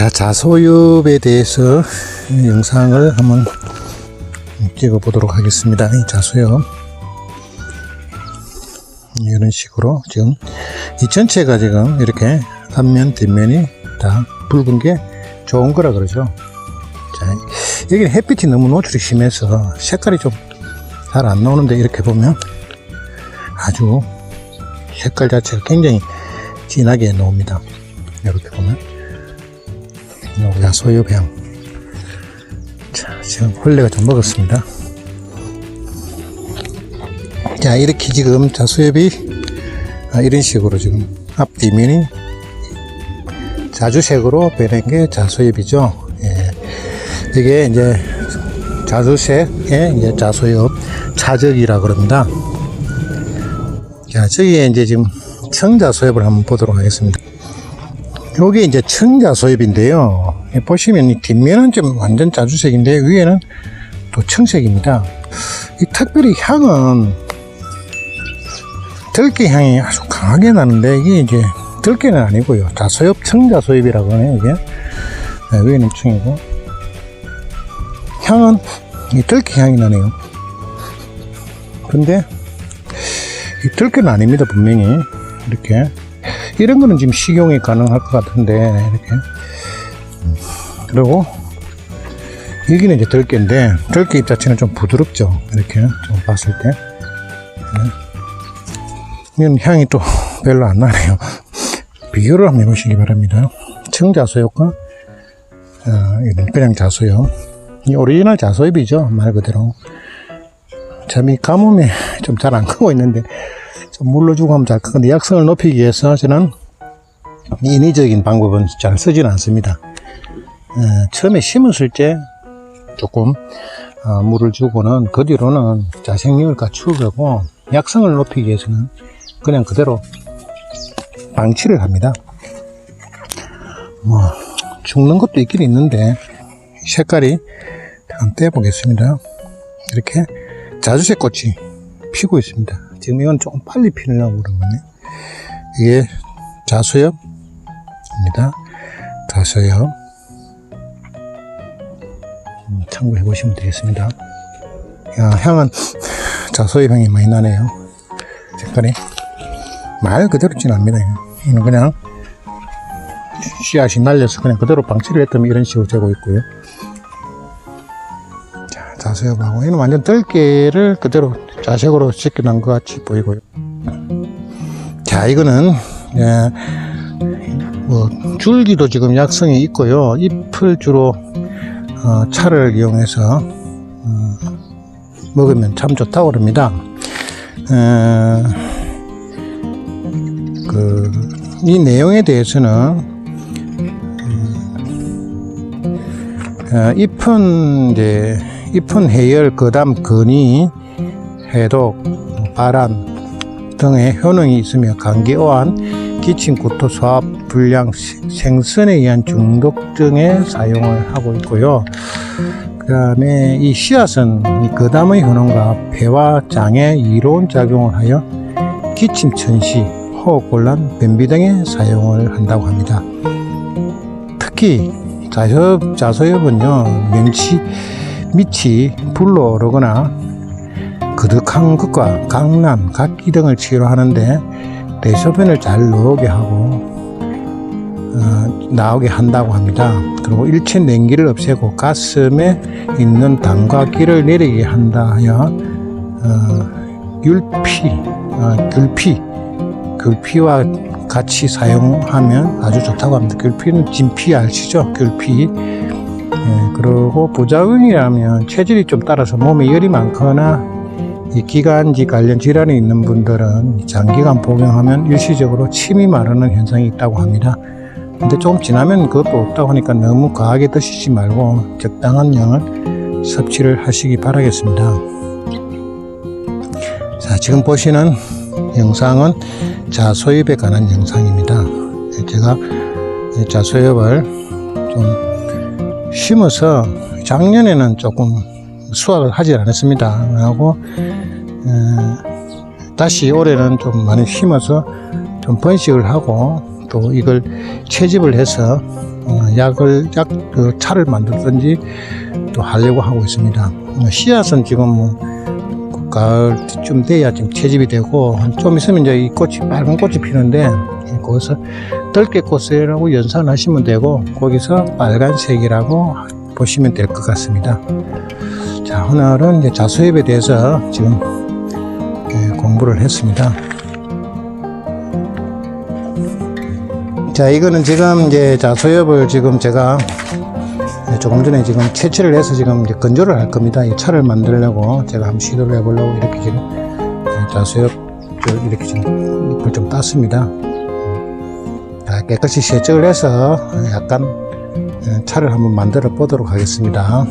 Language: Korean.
자, 자소엽에 대해서 영상을 한번 찍어 보도록 하겠습니다. 이 자소엽. 이런 식으로 지금 이 전체가 지금 이렇게 앞면, 뒷면이 다 붉은 게 좋은 거라 그러죠. 자, 여기 햇빛이 너무 노출이 심해서 색깔이 좀 잘 안 나오는데 이렇게 보면 아주 색깔 자체가 굉장히 진하게 나옵니다. 이렇게 보면. 요거 야 소유병. 자, 지금 벌레가 좀 먹었습니다. 자, 이렇게 지금 자수엽이 아, 이런 식으로 지금 앞뒤면이 자주색으로 변한 게 자수엽이죠. 예. 이게 이제 자주색의 이제 자수엽 차적이라 그럽니다. 자, 저기에 이제 지금 청자소엽을 한번 보도록 하겠습니다. 요게 이제 청자소엽인데요. 예, 보시면 이 뒷면은 좀 완전 자주색인데 위에는 또 청색입니다. 이 특별히 향은 들깨 향이 아주 강하게 나는데 이게 이제 들깨는 아니고요. 자소엽, 청자소엽이라고 하네요. 이게 네, 위에는 청이고 향은 이 들깨 향이 나네요. 근데 이 들깨는 아닙니다 분명히 이렇게 이런 거는 지금 식용이 가능할 것 같은데 이렇게 음, 그리고 여기는 이제 들깨인데 들깨 잎 자체는 좀 부드럽죠. 이렇게 좀 봤을 때. 네. 이건 향이 또 별로 안 나네요. 비교를 한번 해보시기 바랍니다. 청자소엽과 어, 이런 그냥 자소엽 이 오리지널 자소엽이죠 말 그대로. 참이 가뭄에 좀 잘 안 크고 있는데 좀 물러주고 하면 잘 크는데 약성을 높이기 위해서 저는 인위적인 방법은 잘 쓰지는 않습니다. 어, 처음에 심었을 때 조금 어, 물을 주고는 그 뒤로는 자생력을 갖추고 약성을 높이기 위해서는 그냥 그대로 방치를 합니다. 뭐 죽는 것도 있긴 있는데 색깔이 한번 떼보겠습니다. 이렇게 자주색 꽃이 피고 있습니다. 지금 이건 조금 빨리 피려고 그런 거네. 이게 자수엽입니다. 자수엽. 음, 참고해 보시면 되겠습니다. 야, 향은 자수엽 향이 많이 나네요. 색깔이. 말 그대로 진합니다. 이는 그냥 씨앗이 날려서 그냥 그대로 방치를 했더니 이런 식으로 되고 있고요. 자, 자수엽하고 이는 완전 들깨를 그대로 자색으로 시켜놓은 것 같이 보이고요. 자, 이거는 예, 뭐 줄기도 지금 약성이 있고요. 잎을 주로 어, 차를 이용해서 어, 먹으면 참 좋다고 그럽니다. 어, 그, 이 내용에 대해서는 어, 잎은 이제 잎은 해열, 거담, 근이, 해독, 발한 등의 효능이 있으며 감기, 오한, 기침, 구토, 소화, 불량, 생선에 의한 중독 등에 사용을 하고 있고요. 그 다음에 이 씨앗은 이 거담의 효능과 폐와 장에 이로운 작용을 하여 기침, 천시, 호흡곤란, 변비 등에 사용을 한다고 합니다. 특히 자소엽, 자소엽은요, 명치, 밑이 불로 오르거나 그득한 것과 강남, 각기 등을 치료하는데 대소변을 잘 나오게 하고 어, 나오게 한다고 합니다. 그리고 일체 냉기를 없애고 가슴에 있는 담과 기를 내리게 한다 하여 어, 율피, 어, 귤피, 귤피와 같이 사용하면 아주 좋다고 합니다. 귤피는 진피 아시죠? 귤피. 예, 그리고 부작용이라면 체질이 좀 따라서 몸에 열이 많거나 이 기관지 관련 질환이 있는 분들은 장기간 복용하면 일시적으로 침이 마르는 현상이 있다고 합니다. 근데 조금 지나면 그것도 없다고 하니까 너무 과하게 드시지 말고 적당한 양을 섭취를 하시기 바라겠습니다. 자, 지금 보시는 영상은 자소엽에 관한 영상입니다. 제가 이 자소엽을 좀 심어서 작년에는 조금 수확을 하지 않았습니다. 하고 어, 다시 올해는 좀 많이 심어서 좀 번식을 하고 또 이걸 채집을 해서 어, 약을 약 그 차를 만들든지 또 하려고 하고 있습니다. 어, 씨앗은 지금 뭐그 가을쯤 돼야 지금 채집이 되고 한좀 있으면 이제 이 꽃이 빨간 꽃이 피는데 거기서 들깨꽃이라고 연산하시면 되고 거기서 빨간색이라고 보시면 될 것 같습니다. 자 오늘은 이제 자수엽에 대해서 지금 예, 공부를 했습니다. 자, 이거는 지금 이제 자소엽을 지금 제가 조금 전에 지금 채취를 해서 지금 이제 건조를 할 겁니다. 이 차를 만들려고 제가 한번 시도를 해보려고 이렇게 지금 자소엽 이렇게 지금 잎을 좀 땄습니다. 자, 깨끗이 세척을 해서 약간 차를 한번 만들어 보도록 하겠습니다.